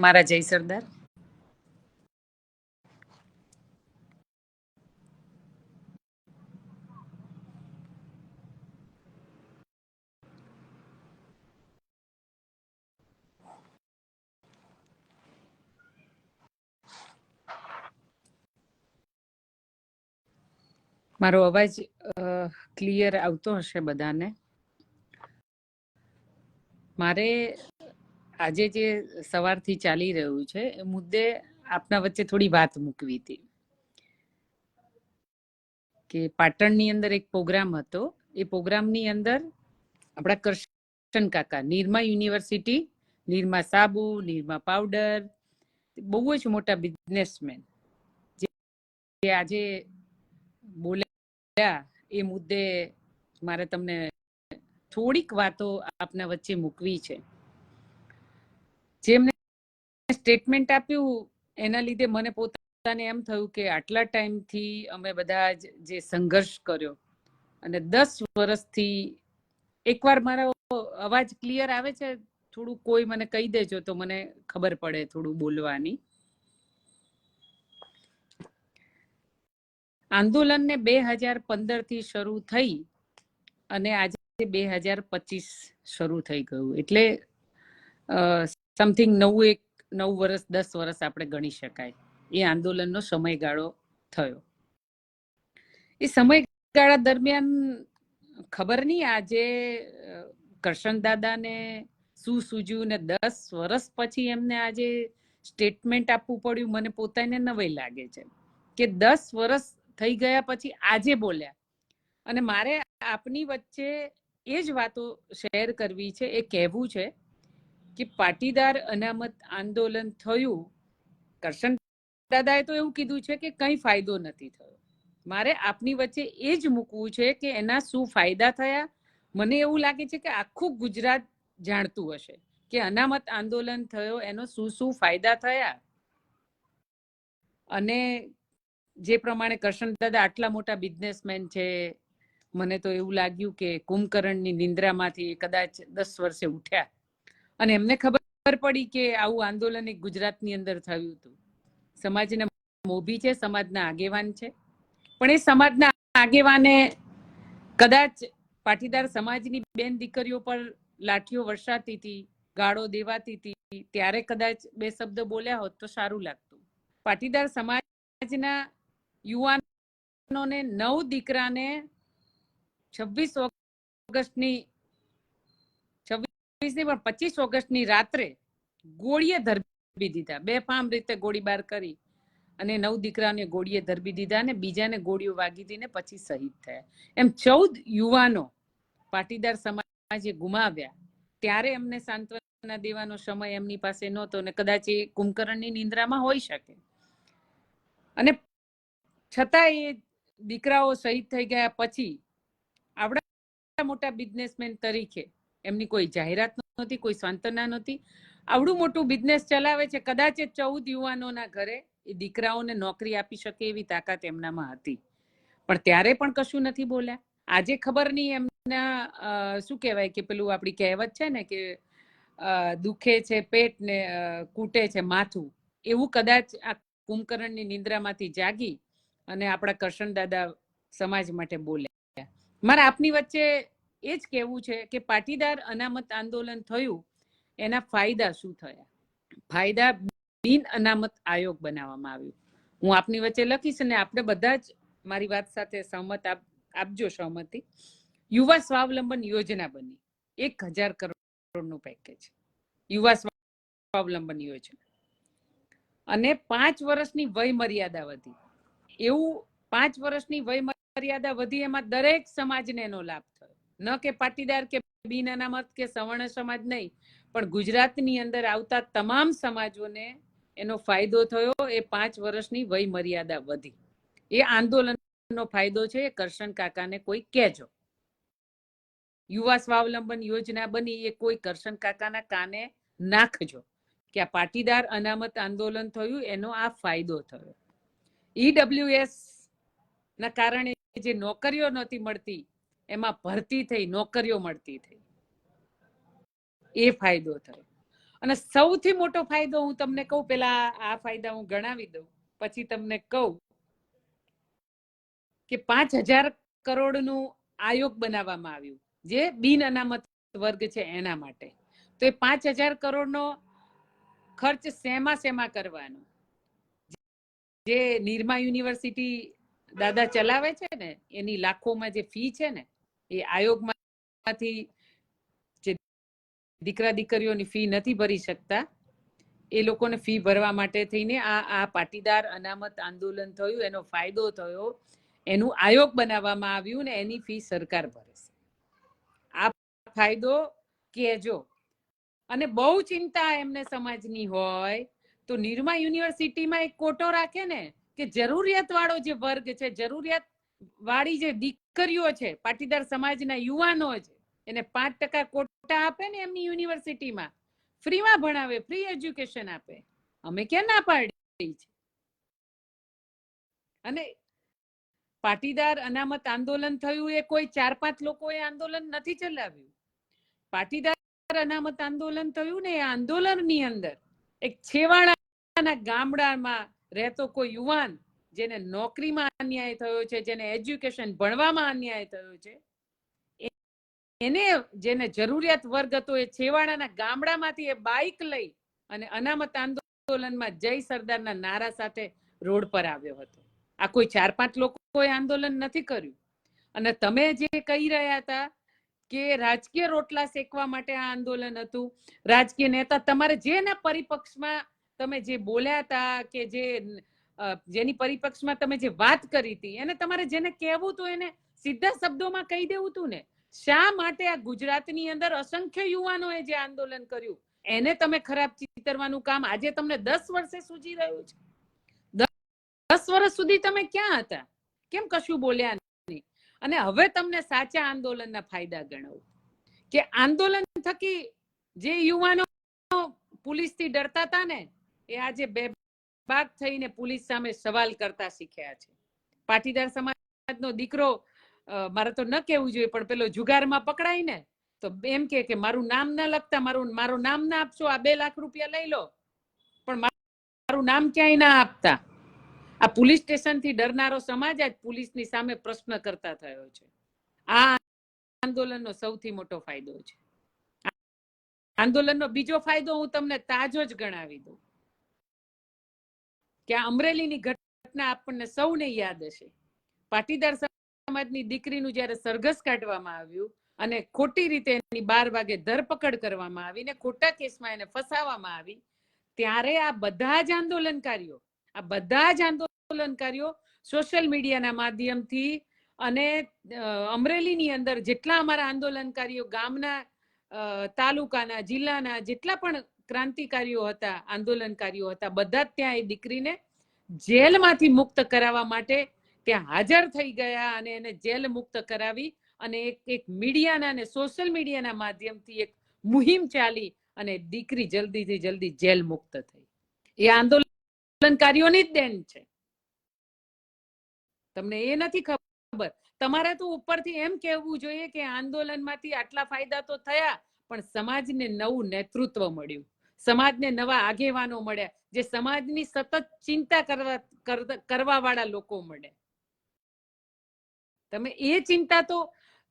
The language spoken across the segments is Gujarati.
મારા જય સરદાર. મારો અવાજ ક્લિયર આવતો હશે બધાને? મારે આજે જે સવારથી ચાલી રહ્યું છે, એ મુદ્દે આપના વચ્ચે થોડી વાત મૂકવી હતી. કે પાટણની અંદર એક પ્રોગ્રામ હતો. એ પ્રોગ્રામની અંદર આપણા કરશન કાકા, નિરમા યુનિવર્સિટી, નિરમા સાબુ, નિરમા પાવડર, બહુ જ મોટા બિઝનેસમેન જે આજે બોલ્યા એ મુદ્દે મારે તમને થોડીક વાતો આપના વચ્ચે મૂકવી છે. જેમને સ્ટેટમેન્ટ આપ્યું, એના લીધે મને પોતાને એમ થયું કે આટલા ટાઈમથી અમે બધા જે સંઘર્ષ કર્યો અને દસ વર્ષથી એકવાર મારો અવાજ ક્લિયર આવે છે, થોડું કોઈ મને કહી દેજો તો મને ખબર પડે થોડું બોલવાની. આંદોલનને બે હજાર પંદરથી શરૂ થઈ અને આજે બે હજાર પચીસ શરૂ થઈ ગયું. એટલે સમથિંગ નવું એક, નવ વર્ષ દસ વર્ષ આપણે ગણી શકાય. એ આંદોલનનો સમયગાળો થયો. એ સમયગાળા દરમિયાન ખબર નહીં આજે કરશન દાદાને શું સૂજ્યું ને દસ વર્ષ પછી એમને આજે સ્ટેટમેન્ટ આપવું પડ્યું. મને પોતાને નવાઈ લાગે છે કે દસ વર્ષ થઈ ગયા પછી આજે બોલ્યા. અને મારે આપની વચ્ચે એ જ વાતો શેર કરવી છે, એ કહેવું છે કે પાટીદાર અનામત આંદોલન થયું? કરશન દાદાએ તો એવું કીધું છે કે કંઈ ફાયદો નથી થયો. મારે આપની વચ્ચે એ જ મૂકવું છે કે એના શું ફાયદા થયા? મને એવું લાગે છે કે આખું ગુજરાત જાણતું હશે કે અનામત આંદોલન થયો, એનો શું શું ફાયદા થયા? અને જે પ્રમાણે કરશન દાદા આટલા મોટા બિઝનેસમેન છે, મને તો એવું લાગ્યું કે કુંભકર્ણની નિંદ્રામાંથી કદાચ દસ વર્ષે ઉઠ્યા. અને એમને ખબર પડી કે આવું આંદોલન એક ગુજરાતની અંદર થયું હતું. સમાજના મોભી છે, સમાજના આગેવાન છે. પણ એ સમાજના આગેવાને કદાચ પાટીદાર સમાજની બેન દીકરીઓ પર લાઠીઓ વરસાતી હતી, ગાળો દેવાતી હતી, ત્યારે કદાચ બે શબ્દ બોલ્યા હોત તો સારું લાગતું. પાટીદાર સમાજના યુવાનોને નવ દીકરાને છવ્વીસ ઓગસ્ટની ની પણ પચીસ ઓગસ્ટની રાત્રે ગોળીએ ધરબી દીધા. બે ફામ રીતે ગોળીબાર કરી અને નવ દીકરાને ગોળીએ ધરબી દીધા અને બીજાને ગોળીઓ વાગી દીને પછી શહીદ થયા. એમ ચૌદ યુવાનો પાટીદાર સમાજે ગુમાવ્યા. ત્યારે એમને સાંત્વના દેવાનો સમય એમની પાસે નહોતો ને કદાચ એ કુંભકર્ણની નિંદ્રામાં હોઈ શકે. અને છતાં એ દીકરાઓ શહીદ થઈ ગયા પછી, આવડા મોટા બિઝનેસમેન તરીકે એમની કોઈ જાહેરાત નહોતી, કોઈ સાંત્વના નહોતી. આવડું મોટું બિઝનેસ ચલાવે છે. કદાચ એ ચૌદ યુવાનોના ઘરે એ દીકરાઓને નોકરી આપી શકે એવી તાકાત એમનામાં હતી. પણ ત્યારે પણ કશું નથી બોલ્યા. આજે ખબર નહીં એમના શું કહેવાય કે પેલું આપણી કહેવત છે ને કે દુખે છે પેટ ને કૂટે છે માથું. એવું કદાચ આ કુંભકર્ણની નિંદ્રામાંથી જાગી અને આપણા કરશન દાદા સમાજ માટે બોલ્યા. મારા આપની વચ્ચે એ જ કહેવું છે કે પાટીદાર અનામત આંદોલન થયું, એના ફાયદા શું થયા? ફાયદા બિન અનામત આયોગ બનાવવામાં આવ્યું. હું આપની વચ્ચે લખીશ અને આપણે બધા જ મારી વાત સાથે સહમત આપજો સહમતિ. યુવા સ્વાવલંબન યોજના બની. એક હજાર કરોડનું પેકેજ યુવા સ્વાવલંબન યોજના. અને પાંચ વર્ષની વય મર્યાદા વધી. એવું પાંચ વર્ષની વય મર્યાદા વધી એમાં દરેક સમાજને એનો લાભ થયો ન કે પાટીદાર કે બિન કે સવર્ણ સમાજ નહીં, પણ ગુજરાતની અંદર આવતા તમામ સમાજોને એનો ફાયદો થયો, એ પાંચ વર્ષની વય મર્યાદા વધી. એ આંદોલનનો ફાયદો છે, એ કરશન કાકાને કોઈ કહેજો. યુવા સ્વાવલંબન યોજના બની, એ કોઈ કરશન કાકાના કાને નાખજો. કે આ પાટીદાર અનામત આંદોલન થયું, એનો આ ફાયદો થયો. ઈડબ્લ્યુએસ ના કારણે જે નોકરીઓ નહોતી મળતી એમાં ભરતી થઈ, નોકરીઓ મળતી થઈ. એ ફાયદો થયો. અને સૌથી મોટો ફાયદો હું તમને કહું, પેલા આ ફાયદા હું ગણાવી દઉં. પછી તમને કહું કે પાંચ હજાર કરોડનું આયોગ બનાવવામાં આવ્યું, જે બિન અનામત વર્ગ છે એના માટે. તો એ પાંચ હજાર કરોડનો ખર્ચ શેમાં શેમાં કરવાનો? જે નિરમા યુનિવર્સિટી દાદા ચલાવે છે ને, એની લાખોમાં જે ફી છે ને એ આયોગમાંથી જે દીકરા દીકરીઓની ફી નથી ભરી શકતા, એ લોકોને ફી ભરવા માટે થઈને આ આ પાટીદાર અનામત આંદોલન થયું, એનો ફાયદો થયો, એનું આયોગ બનાવવામાં આવ્યું ને એની ફી સરકાર ભરે છે. આ ફાયદો કેજો અને બહુ ચિંતા એમને સમાજની હોય, તો નિરમા યુનિવર્સિટીમાં એક કોટો રાખે ને, કે જરૂરિયાત વાળો જે વર્ગ છે, જરૂરિયાત વાળી જે દીકરીઓ છે, પાટીદાર સમાજના યુવાનો છે, એને પાંચ ટકા કોટા આપે ને એમની યુનિવર્સિટીમાં. ફ્રીમાં ભણાવે, ફ્રી એજ્યુકેશન આપે. અમે ક્યાં ના પાડી છે? અને પાટીદાર અનામત આંદોલન થયું એ કોઈ ચાર પાંચ લોકોએ આંદોલન નથી ચલાવ્યું. પાટીદાર અનામત આંદોલન થયું ને એ આંદોલનની અંદર એક છેવાડાના ગામડામાં રહેતો કોઈ યુવાન જેને નોકરીમાં અન્યાય થયો છે, જેને એજ્યુકેશન ભણવામાં અન્યાય થયો છે એને જેને જરૂરિયાત વર્ગ હતો, એ છેવાડાના ગામડામાંથી એ બાઇક લઈ અને અનામત આંદોલનમાં જય સરદારના નારા સાથે રોડ પર આવ્યો હતો. આ કોઈ ચાર પાંચ લોકોએ આંદોલન નથી કર્યું. અને તમે જે કહી રહ્યા હતા કે રાજકીય રોટલા શેકવા માટે આ આંદોલન હતું, રાજકીય નેતા તમારે જેના પરિપક્ષમાં તમે જે બોલ્યા હતા કે જે જેની પરિપક્ષમાં તમે જે વાત કરી હતી, એને તમારે જેને કહેવું હતું એને સીધા શબ્દોમાં કહી દેવું હતું ને. શા માટે આ ગુજરાતની અંદર અસંખ્ય યુવાનોએ જે આંદોલન કર્યું? એને તમે ખરાબ ચિતરવાનું કામ આજે તમને દસ વર્ષે સૂજી રહ્યું છે. દસ વર્ષ સુધી તમે ક્યાં હતા? કેમ કશું બોલ્યા નહીં? અને હવે તમને સાચા આંદોલનના ફાયદા ગણાવું. કે આંદોલન થકી જે યુવાનો પોલીસથી ડરતા હતા ને, એ આજે બેબાક થઈને પોલીસ સામે સવાલ કરતા શીખ્યા છે. પાટીદાર સમાજનો દીકરો મારે તો ન કહેવું જોઈએ, પણ પેલો જુગારમાં પકડાય ને, તો એમ કે મારું નામ ના લખતા, મારું મારું નામ ના આપશો, આ બે લાખ રૂપિયા લઈ લો. પણ મારું નામ ક્યાંય ના આપતા. આ પોલીસ સ્ટેશનથી ડરનારો સમાજ આજ પોલીસની સામે પ્રશ્ન કરતા થયો છે. આ આંદોલનનો સૌથી મોટો ફાયદો છે. આંદોલનનો બીજો ફાયદો હું તમને તાજો જ ગણાવી દઉં. કે આ અમરેલીની ઘટના આપણને સૌને યાદ હશે. પાટીદાર સમાજની દીકરીનું જ્યારે સરઘસ કાઢવામાં આવ્યું અને ખોટી રીતે એની બાર વાગે ધરપકડ કરવામાં આવી ને ખોટા કેસમાં એને ફસાવવામાં આવી, ત્યારે આ બધા જ આંદોલનકારીઓ, આ બધા જ આંદોલનકારીઓ સોશિયલ મીડિયાના માધ્યમથી અને અમરેલીની અંદર જેટલા અમારા આંદોલનકારીઓ ગામના તાલુકાના, જિલ્લાના જેટલા પણ ક્રાંતિકારીઓ હતા, આંદોલનકારીઓ હતા, બધા ત્યાં એ દીકરીને જેલમાંથી મુક્ત કરાવવા માટે ત્યાં હાજર થઈ ગયા અને એને જેલ મુક્ત કરાવી અને એક એક મીડિયાના અને સોશિયલ મીડિયાના માધ્યમથી એક મુહિમ ચાલી અને દીકરી જલ્દીથી જલ્દી જેલ મુક્ત થઈ. એ આંદોલનકારીઓની જ દેન છે. તમને એ નથી ખબર. તમારે તો ઉપરથી એમ કહેવું જોઈએ કે આંદોલનમાંથી આટલા ફાયદા તો થયા, પણ સમાજને નવું નેતૃત્વ મળ્યું. સમાજને નવા આગેવાનો મળ્યા જે સમાજની સતત ચિંતા કરવા કરવા વાળા લોકો મળે. તમે એ ચિંતા તો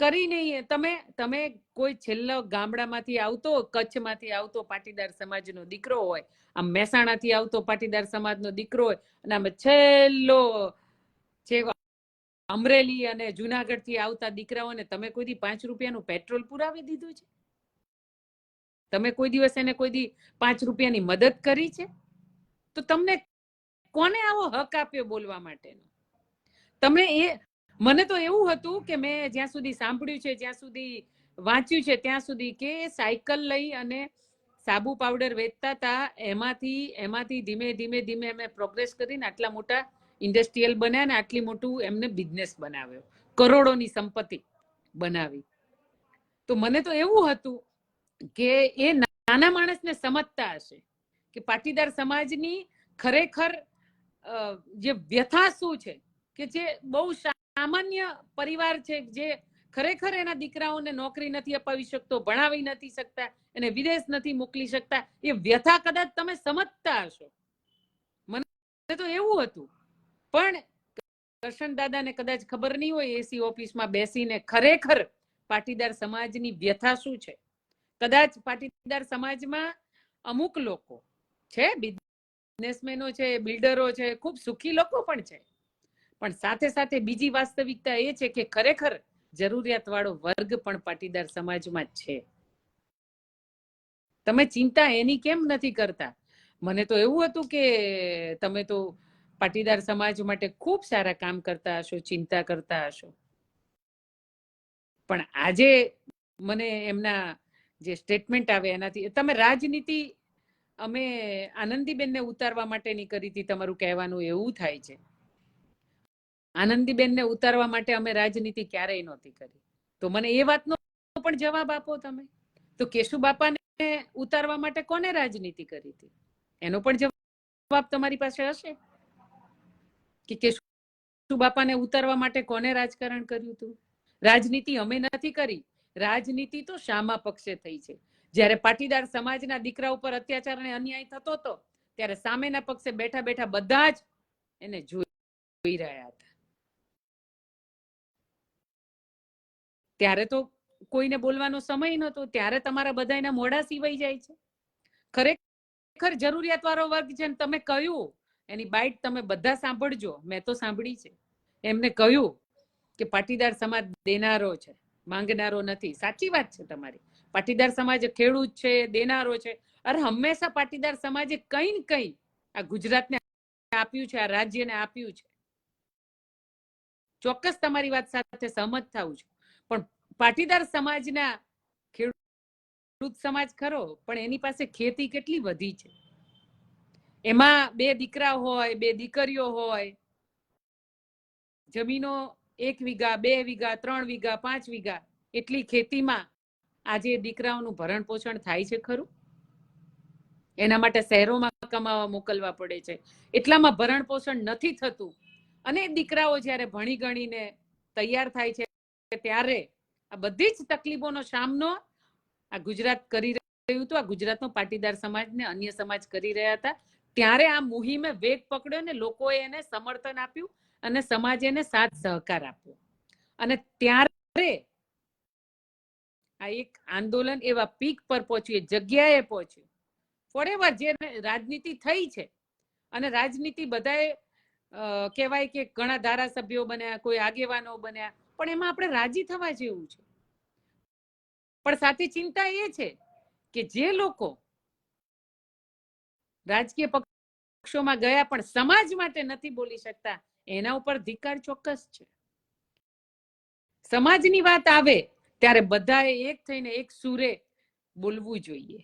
કરી નહીં તમે તમે કોઈ છેલ્લો ગામડામાંથી આવતો, કચ્છમાંથી આવતો પાટીદાર સમાજનો દીકરો હોય, આમ મહેસાણાથી આવતો પાટીદાર સમાજનો દીકરો હોય, અને આમ છેલ્લો જે અમરેલી અને જુનાગઢથી આવતા દીકરાઓને તમે કોઈ દી પાંચ રૂપિયાનું પેટ્રોલ પુરાવી દીધું છે? તમે કોઈ દિવસ એને કોઈ દી પાંચ રૂપિયાની મદદ કરી છે? તો તમને કોને આવો હક આપ્યો બોલવા માટેનો? તમે એ, મને તો એવું હતું કે મેં જ્યાં સુધી સાંભળ્યું છે, જ્યાં સુધી વાંચ્યું છે, ત્યાં સુધી કે સાયકલ લઈ અને સાબુ પાવડર વેચતા હતા એમાંથી એમાંથી ધીમે ધીમે ધીમે અમે પ્રોગ્રેસ કરીને આટલા મોટા ઇન્ડસ્ટ્રીયલ બન્યા ને આટલી મોટું એમને બિઝનેસ બનાવ્યો. કરોડોની સંપત્તિ બનાવી. તો મને તો એવું હતું કે એ નાના માણસને સમજતા હશે કે પાટીદાર સમાજની ખરેખર જે વ્યથા શું છે કે જે બહુ સામાન્ય પરિવાર છે જે ખરેખર એના દીકરાઓને નોકરી નથી અપાવી શકતો, ભણાવી નથી શકતા, એને વિદેશ નથી મોકલી શકતા, એ વ્યથા કદાચ તમે સમજતા હશો. મને તો એવું હતું. પણ કરશન દાદાને કદાચ ખબર નહીં હોય, એસી ઓફિસમાં બેસીને ખરેખર પાટીદાર સમાજની વ્યથા શું છે? કદાચ પાટીદાર સમાજમાં અમુક લોકો છે બિઝનેસમેનો છે બિલ્ડરો છે, ખૂબ સુખી લોકો પણ છે. પણ સાથે સાથે બીજી વાસ્તવિકતા એ છે કે ખરેખર જરૂરિયાત વાળો વર્ગ પણ પાટીદાર સમાજમાં જ છે. તમે ચિંતા એની કેમ નથી કરતા? મને તો એવું હતું કે તમે તો પાટીદાર સમાજ માટે ખૂબ સારા કામ કરતા હશો, ચિંતા કરતા હશો. પણ આજે મને એમના જે સ્ટેટમેન્ટ આવે એનાથી. તમે રાજનીતિ, અમે આનંદીબેનને ઉતારવા માટેની કરી હતી, તમારું કહેવાનું એવું થાય છે. આનંદીબેનને ઉતારવા માટે અમે રાજનીતિ ક્યારેય નહોતી કરી. તો મને એ વાતનો પણ જવાબ આપો તમે. તો કેશુ બાપાને ઉતારવા માટે કોને રાજનીતિ કરી હતી? એનો પણ જવાબ તમારી પાસે હશે? કે કેશુ બાપાને ઉતારવા માટે કોને રાજકારણ કર્યું હતું? રાજનીતિ અમે નથી કરી. રાજનીતિ તો શામા પક્ષે થઈ છે. જ્યારે પાટીદાર સમાજના દીકરા ઉપર અત્યાચાર અને અન્યાય થતો હતો ત્યારે સામેના પક્ષે બેઠા બેઠા બધા જ એને જોઈ રહ્યા હતા. ત્યારે તો કોઈને બોલવાનો સમય નતો ત્યારે તમારા બધાના મોઢા સીવાઈ જાય છે. ખરેખર જરૂરિયાત વાળો વર્ગ છે તમે કહ્યું, એની બાઇટ તમે બધા સાંભળજો, મેં તો સાંભળી છે. એમને કહ્યું કે પાટીદાર સમાજ દેનારો છે. માંગનારો નથી. સાચી વાત છે તમારી. પાટીદાર સમાજ ખેડૂત છે, દેનારો છે. અરે હંમેશા પાટીદાર સમાજે કઈ ને કઈ આ ગુજરાતને આપ્યું છે, આ રાજ્યને આપ્યું છે. ચોક્કસ તમારી વાત સાથે સહમત થાઉં છું. પણ પાટીદાર સમાજના ખેડૂત સમાજ ખરો, પણ એની પાસે ખેતી કેટલી વધી છે? એમાં બે દીકરા હોય, બે દીકરીઓ હોય, જમીનો એક વીઘા, બે વીઘા, ત્રણ વીઘા, પાંચ વીઘા એટલી ખેતીમાં આજે દીકરાઓનું ભરણ પોષણ થાય છે ખરું? એના માટે શહેરોમાં કમાવા મોકલવા પડે છે. એટલામાં ભરણ પોષણ નથી થતું. અને દીકરાઓ જ્યારે ભણી ગણીને તૈયાર થાય છે ત્યારે આ બધી જ તકલીફોનો સામનો આ ગુજરાત કરી રહ્યું હતું. આ ગુજરાતનો પાટીદાર સમાજ ને અન્ય સમાજ કરી રહ્યા હતા. ત્યારે આ મુહિમે વેગ પકડ્યો ને લોકોએ એને સમર્થન આપ્યું. અને સમાજે એને સાથ સહકાર આપવો. અને ત્યારે આ એક આંદોલન એવા પીક પર પહોંચ્યું, એ જગ્યાએ પહોંચ્યું. ફોરેવર જે રાજનીતિ થઈ છે, અને રાજનીતિ બધાએ કહેવાય કે ઘણા ધારાસભ્યો બન્યા, કોઈ આગેવાનો બન્યા, પણ એમાં આપણે રાજી થવા જેવું છે. પણ સાથે ચિંતા એ છે કે જે લોકો રાજકીય પક્ષોમાં ગયા પણ સમાજ માટે નથી બોલી શકતા એના ઉપર ધિકાર ચોક્કસ છે. સમાજની વાત આવે, ત્યારે બધાએ એક થઈને એક સુરે બોલવું જોઈએ.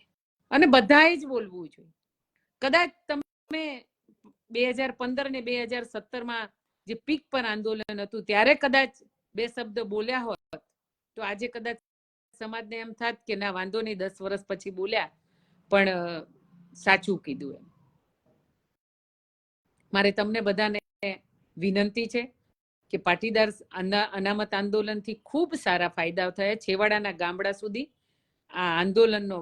અને બધાએ જ બોલવું જોઈએ. કદાચ તમે બે હજાર પંદર ને બે હજાર સત્તરમાં જે પીક પર આંદોલન હતું, ત્યારે કદાચ બે શબ્દ બોલ્યા હોત, તો આજે કદાચ સમાજને એમ થાત કે ના, વાંધો નહીં, દસ વર્ષ પછી બોલ્યા. પણ સાચું કીધું એમ. મારે તમને બધાને વિનંતી છે કે પાટીદાર અનામત આંદોલનથી ખૂબ સારા ફાયદા થયા. છેવાડાના ગામડા સુધી આ આંદોલનનો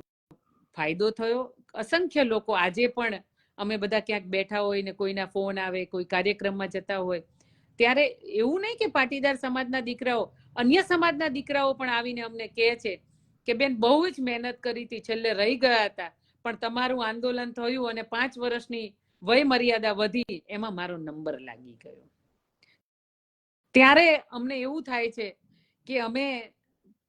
ફાયદો થયો. અસંખ્ય લોકો આજે પણ અમે બધા ક્યાંક બેઠા હોય ને કોઈના ફોન આવે, કોઈ કાર્યક્રમમાં જતા હોય, ત્યારે એવું નહીં કે પાટીદાર સમાજના દીકરાઓ, અન્ય સમાજના દીકરાઓ પણ આવીને અમને કહે છે કે, બેન, બહુ જ મહેનત કરી હતી. છેલ્લે રહી ગયા હતા. પણ તમારું આંદોલન થયું અને પાંચ વર્ષની વય મર્યાદા વધી, એમાં મારો નંબર લાગી ગયો. ત્યારે અમને એવું થાય છે કે અમે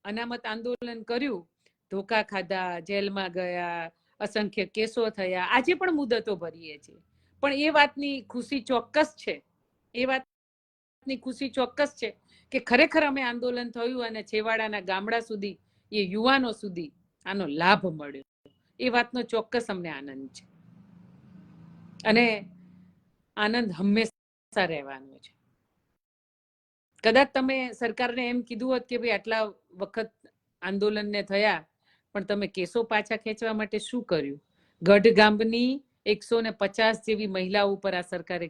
અનામત આંદોલન કર્યું, ધોકા ખાધા, જેલમાં ગયા, અસંખ્ય કેસો થયા, આજે પણ મુદતો ભરીએ છીએ. પણ એ વાતની ખુશી ચોક્કસ છે. એ વાતની ખુશી ચોક્કસ છે કે ખરેખર અમે આંદોલન થયું અને છેવાડાના ગામડા સુધી, એ યુવાનો સુધી આનો લાભ મળ્યો. એ વાતનો ચોક્કસ અમને આનંદ છે. અને આનંદ હંમેશા રહેવાનો છે. કદાચ તમે સરકારને એમ કીધું હોત કે ભાઈ આટલા વખત આંદોલનને થયા, પણ તમે કેસો પાછા ખેંચવા માટે શું કર્યું? ગઢ ગામની એકસો ને પચાસ જેવી મહિલાઓ ઉપર આ સરકારે